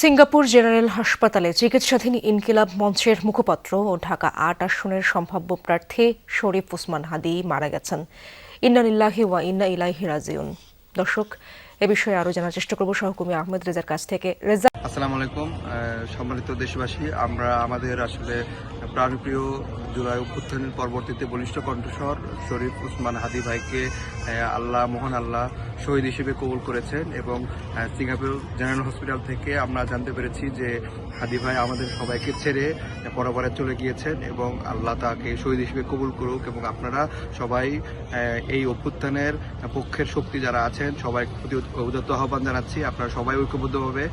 Singapore general হাসপাতালে চিকিৎসাধীন ইনকিলাব মঞ্চের মুখপাত্র ও ঢাকা আট আসনের সম্ভাব্য প্রার্থী শরীফ ওসমান হাদি মারা গেছেন। ইন্নালিল্লাহি ওয়া ইন্না ইলাইহি রাজিউন। দর্শক, এ বিষয়ে আরও জানার চেষ্টা করব সহকর্মী আহমেদ রেজার কাছ থেকে। রেজা আসসালামু আলাইকুম সম্মানিত দেশবাসী, আমরা আমাদের আসলে প্রাণপ্রিয় জুলাই অভ্যুত্থানের পরবর্তীতে বলিষ্ঠ কণ্ঠস্বর শরীফ উসমান হাদি ভাইকে আল্লাহ, মোহন আল্লাহ শহীদ হিসেবে কবুল করেছেন এবং সিঙ্গাপুর জেনারেল হসপিটাল থেকে আমরা জানতে পেরেছি যে হাদি ভাই আমাদের সবাইকে ছেড়ে পরপরে চলে গিয়েছেন এবং আল্লাহ তাকে শহীদ হিসেবে কবুল করুক এবং আপনারা সবাই এই অভ্যুত্থানের পক্ষের শক্তি যারা আছেন সবাই প্রতি উদত্ত আহ্বান জানাচ্ছি। আপনারা সবাই ঐক্যবদ্ধভাবে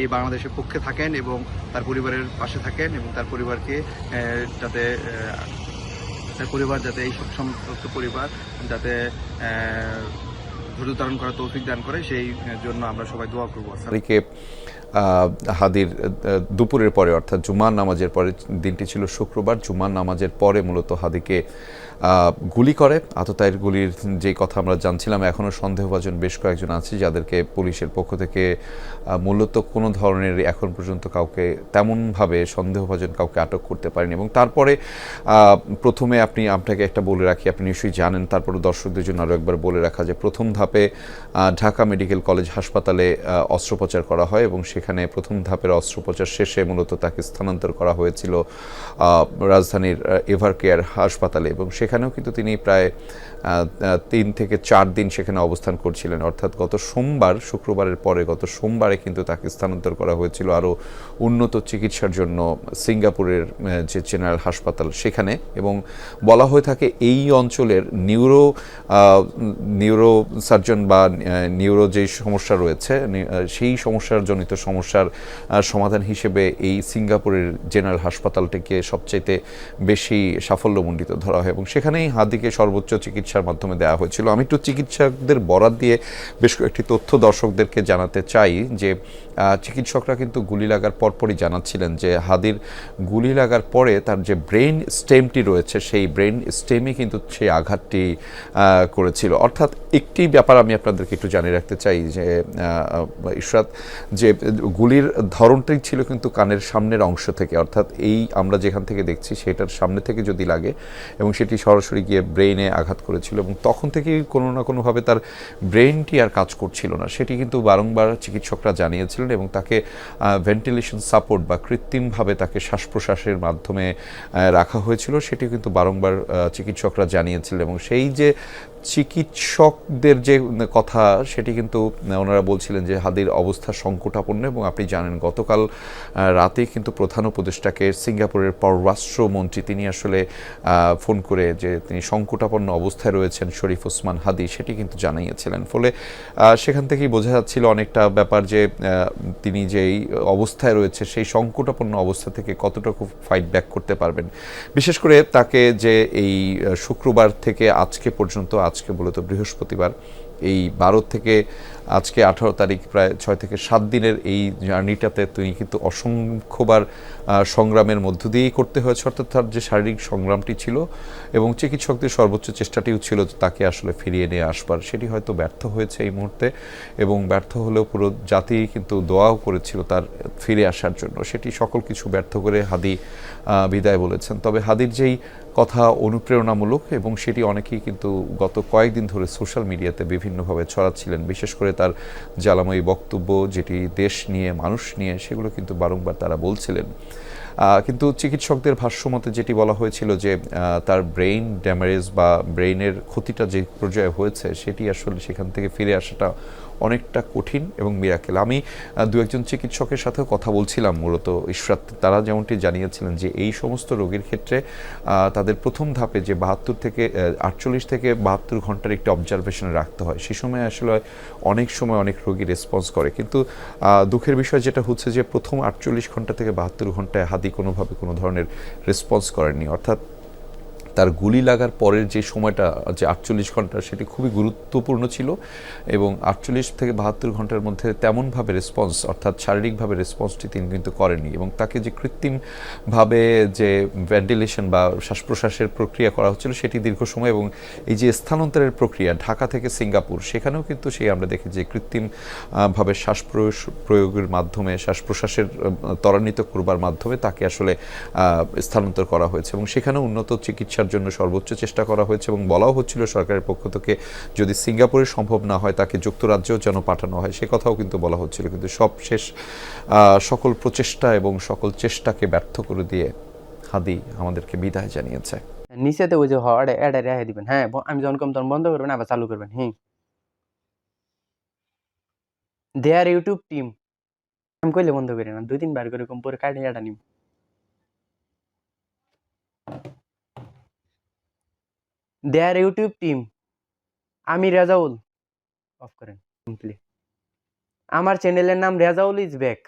এই বাংলাদেশের পক্ষে থাকেন এবং তার পরিবারের পাশে থাকেন এবং তার পরিবারকে যাতে পরিবার যাতে এই সব সমস্ত পরিবার যাতে ধৈর্য ধারণ করা তৌফিক দান করে, সেই জন্য আমরা সবাই দোয়া করব হাদির দুপুরের পরে, অর্থাৎ জুমার নামাজের পরে, দিনটি ছিল শুক্রবার, জুমার নামাজের পরে মূলত হাদিকে গুলি করে। আততায়ের গুলির যে কথা আমরা জানছিলাম এখনও সন্দেহভাজন বেশ কয়েকজন আছে যাদেরকে পুলিশের পক্ষ থেকে মূলত কোনো ধরনের এখন পর্যন্ত কাউকে তেমনভাবে সন্দেহভাজন কাউকে আটক করতে পারেনি। এবং তারপরে প্রথমে আপনি, আপনাকে একটা বলে রাখি, আপনি নিশ্চয়ই জানেন, তারপরে দর্শকদের জন্য আরও একবার বলে রাখা যে প্রথম ধাপে ঢাকা মেডিকেল কলেজ হাসপাতালে অস্ত্রোপচার করা হয় এবং সেখানে প্রথম ধাপের অস্ত্রোপচার শেষে মূলত তাকে স্থানান্তর করা হয়েছিল রাজধানীর এভার কেয়ার হাসপাতালে এবং সেখানেও কিন্তু তিনি প্রায় তিন থেকে চার দিন সেখানে অবস্থান করছিলেন। অর্থাৎ গত সোমবার, শুক্রবারের পরে গত সোমবারে কিন্তু তাকে স্থানান্তর করা হয়েছিল আরও উন্নত চিকিৎসার জন্য সিঙ্গাপুরের যে জেনারেল হাসপাতাল সেখানে এবং বলা হয়ে থাকে এই অঞ্চলের নিউরো নিউরো সার্জন বা নিউরো যে সমস্যা রয়েছে সেই সমস্যার জনিত সমস্যার সমাধান হিসেবে এই সিঙ্গাপুরের জেনারেল হাসপাতালটিকে সবচাইতে বেশি সাফল্যমণ্ডিত ধরা হয় এবং সেখানেই হাদিকে সর্বোচ্চ চিকিৎসার মাধ্যমে দেওয়া হয়েছিল। আমি একটু চিকিৎসকদের বরাদ দিয়ে বেশ কয়েকটি তথ্য দর্শকদেরকে জানাতে চাই যে চিকিৎসকরা কিন্তু গুলি লাগার পরপরই জানাচ্ছিলেন যে হাদির গুলি লাগার পরে তার যে ব্রেন স্টেমটি রয়েছে, সেই ব্রেন স্টেমে কিন্তু সেই আঘাতটি করেছিল। অর্থাৎ একটি ব্যাপার আমি আপনাদেরকে একটু জানিয়ে রাখতে চাই যে ইশরাত, যে গুলির ধরনটাই ছিল কিন্তু কানের সামনের অংশ থেকে, অর্থাৎ এই আমরা যেখান থেকে দেখছি সেটার সামনে থেকে যদি লাগে, এবং সেটি সরাসরি গিয়ে ব্রেইনে আঘাত করেছিল, এবং তখন থেকেই কোনো না কোনোভাবে তার ব্রেইনটি আর কাজ করছিল না। সেটি কিন্তু বারংবার চিকিৎসকরা জানিয়েছিলেন এবং তাকে ভেন্টিলেশন সাপোর্ট বা কৃত্রিমভাবে তাকে শ্বাস প্রশ্বাসের মাধ্যমে রাখা হয়েছিল। সেটি কিন্তু বারংবার চিকিৎসকরা জানিয়েছিলেন, এবং সেই যে চিকিৎসকদের যে কথা, সেটি কিন্তু ওনারা বলছিলেন যে হাদির অবস্থা সংকটাপন্ন এবং আপনি জানেন গতকাল রাতে কিন্তু প্রধান উপদেষ্টাকে সিঙ্গাপুরের পররাষ্ট্রমন্ত্রী তিনি আসলে ফোন করে যে তিনি সংকটাপন্ন অবস্থায় রয়েছেন শরীফ ওসমান হাদি, সেটি কিন্তু জানিয়েছিলেন। ফলে সেখান থেকেই বোঝা যাচ্ছিল অনেকটা ব্যাপার যে তিনি যেই অবস্থায় রয়েছে, সেই সংকটাপন্ন অবস্থা থেকে কতটুকু ফাইট ব্যাক করতে পারবেন। বিশেষ করে তাকে যে এই শুক্রবার থেকে আজকে পর্যন্ত আজকে মূলত বৃহস্পতিবার। এই বারো থেকে আজকে আঠারো তারিখ প্রায় ছয় থেকে সাত দিনের এই জার্নিটাতে তিনি কিন্তু অসংখ্যবার সংগ্রামের মধ্য দিয়েই করতে হয়েছে। অর্থাৎ তার যে শারীরিক সংগ্রামটি ছিল এবং চিকিৎসকদের সর্বোচ্চ চেষ্টাটিও ছিল তাকে আসলে ফিরিয়ে নিয়ে আসবার। সেটি হয়তো ব্যর্থ হয়েছে এই মুহূর্তে এবং ব্যর্থ হলেও পুরো জাতি কিন্তু দোয়াও করেছিল তার ফিরে আসার জন্য। সেটি সকল কিছু ব্যর্থ করে হাদি বিদায় বলেছেন। তবে হাদির যেই কথা অনুপ্রেরণামূলক এবং সেটি অনেকেই কিন্তু গত কয়েকদিন ধরে সোশ্যাল মিডিয়াতে বিভিন্নভাবে ছড়াচ্ছিলেন। বিশেষ করে তার জ্বালাময়ী বক্তব্য যেটি দেশ নিয়ে মানুষ নিয়ে সেগুলো কিন্তু বারংবার তারা বলছিলেন। কিন্তু চিকিৎসকদের ভাষ্যমতে যেটি বলা হয়েছিল যে তার ব্রেইন ড্যামেজ বা ব্রেইনের ক্ষতিটা যে পর্যায়ে হয়েছে সেটি আসলে সেখান থেকে ফিরে আসাটা অনেকটা কঠিন এবং মিরাকেল আমি দু একজন চিকিৎসকের সাথেও কথা বলছিলাম, মূলত ইশরাত। তারা যেমনটি জানিয়েছিলেন যে, এই সমস্ত রোগীর ক্ষেত্রে তাদের প্রথম ধাপে যে বাহাত্তর থেকে আটচল্লিশ থেকে বাহাত্তর ঘণ্টার একটি অবজারভেশনে রাখতে হয়। সে সময় আসলে অনেক সময় অনেক রোগী রেসপন্স করে। কিন্তু দুঃখের বিষয় যেটা হচ্ছে যে, প্রথম আটচল্লিশ ঘণ্টা থেকে বাহাত্তর ঘন্টায় হাদি কোনোভাবে কোনো ধরনের রেসপন্স করেননি। অর্থাৎ তার গুলি লাগার পরের যে সময়টা যে আটচল্লিশ ঘণ্টা সেটি খুবই গুরুত্বপূর্ণ ছিল এবং আটচল্লিশ থেকে বাহাত্তর ঘণ্টার মধ্যে তেমনভাবে রেসপন্স অর্থাৎ শারীরিকভাবে রেসপন্সটি তিনি কিন্তু করেননি এবং তাকে যে কৃত্রিমভাবে যে ভেন্টিলেশন বা শ্বাস প্রশ্বাসের প্রক্রিয়া করা হচ্ছিল সেটি দীর্ঘ সময় এবং এই যে স্থানান্তরের প্রক্রিয়া ঢাকা থেকে সিঙ্গাপুর সেখানেও কিন্তু সেই আমরা দেখি যে কৃত্রিম আহ, ভাবে শ্বাস প্রয়োগ- প্রয়োগের মাধ্যমে শ্বাস প্রশ্বাসের ত্বরান্বিত করবার মাধ্যমে তাকে আসলে স্থানান্তর করা হয়েছে এবং সেখানে উন্নত চিকিৎসার জন্য সর্বোচ্চ চেষ্টা করা হয়েছে এবং বলাও হচ্ছিল সরকারের পক্ষ থেকে, যদি সিঙ্গাপুরে সম্ভব না হয় তাকে যুক্তরাজ্যেও যেন পাঠানো হয়। সে কথাও কিন্তু বলা হচ্ছিল। কিন্তু সব শেষ সকল প্রচেষ্টা এবং সকল চেষ্টাকে ব্যর্থ করে দিয়ে হাদি আমাদেরকে বিদায় জানিয়েছে। নিচেতে ওই যে হ এডে এডে রেখে দিবেন হ্যাঁ আমি যখন কম তখন বন্ধ করবেন, আবার চালু করবেন হ্যাঁ দেয়ার ইউটিউব টিম আমি কইলে বন্ধ করি না, দুই তিন বার করে কম পরে কাটে এটা নিব দেয়ার ইউটিউব টিম আমি রেজাউল। অফ করেন সিম্পলি আমার চ্যানেলের নাম রেজাউল ইজ ব্যাক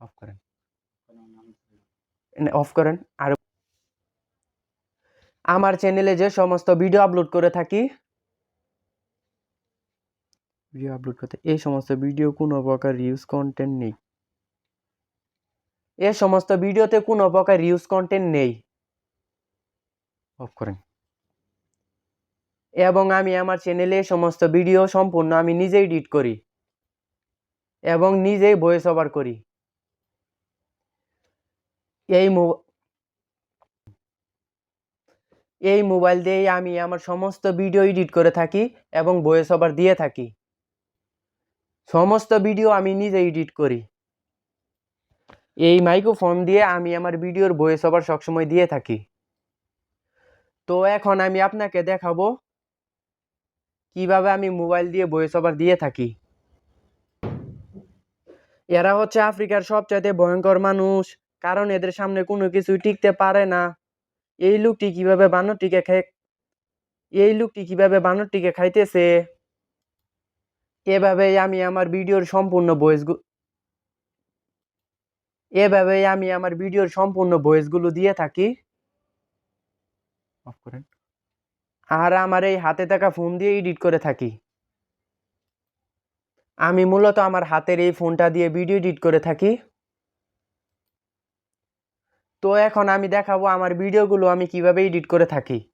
অফ করেন। অফ করেন, আর আমার চ্যানেলে যে সমস্ত ভিডিও আপলোড করে থাকি ভিডিও আপলোড করতে, এই সমস্ত ভিডিও কোনো প্রকার রিউজ কন্টেন্ট নেই। এ সমস্ত ভিডিওতে কোনো প্রকার রিউজ কন্টেন্ট নেই। অফ করেন। এবং আমি আমার চ্যানেলে সমস্ত ভিডিও সম্পূর্ণ আমি নিজেই এডিট করি এবং নিজেই ভয়েস ওভার করি। এই এই মোবাইল দিয়েই আমি আমার সমস্ত ভিডিও এডিট করে থাকি এবং ভয়েস ওভার দিয়ে থাকি। সমস্ত ভিডিও আমি নিজে এডিট করি। এই মাইক্রোফোন দিয়ে আমি আমার ভিডিওর ভয়েস ওভার সবসময় দিয়ে থাকি। তো এখন আমি আপনাকে দেখাবো কীভাবে আমি মোবাইল দিয়ে ভয়েস ওভার দিয়ে থাকি? এরা হচ্ছে আফ্রিকার সবচাইতে ভয়ঙ্কর মানুষ, কারণ এদের সামনে কোনো কিছু টিকতে পারে না। এই লোকটি কীভাবে বানরটিকে খাই এই লোকটি কীভাবে বানরটিকে খাইতেছে? এভাবেই আমি আমার ভিডিওর সম্পূর্ণ ভয়েস এভাবেই আমি আমার ভিডিওর সম্পূর্ণ ভয়েসগুলো দিয়ে থাকি। অফ করেন। আর আমার এই হাতে থাকা ফোন দিয়ে এডিট করে থাকি। আমি মূলত আমার হাতের এই ফোনটা দিয়ে ভিডিও এডিট করে থাকি। তো এখন আমি দেখাবো আমার ভিডিওগুলো আমি কীভাবে এডিট করে থাকি।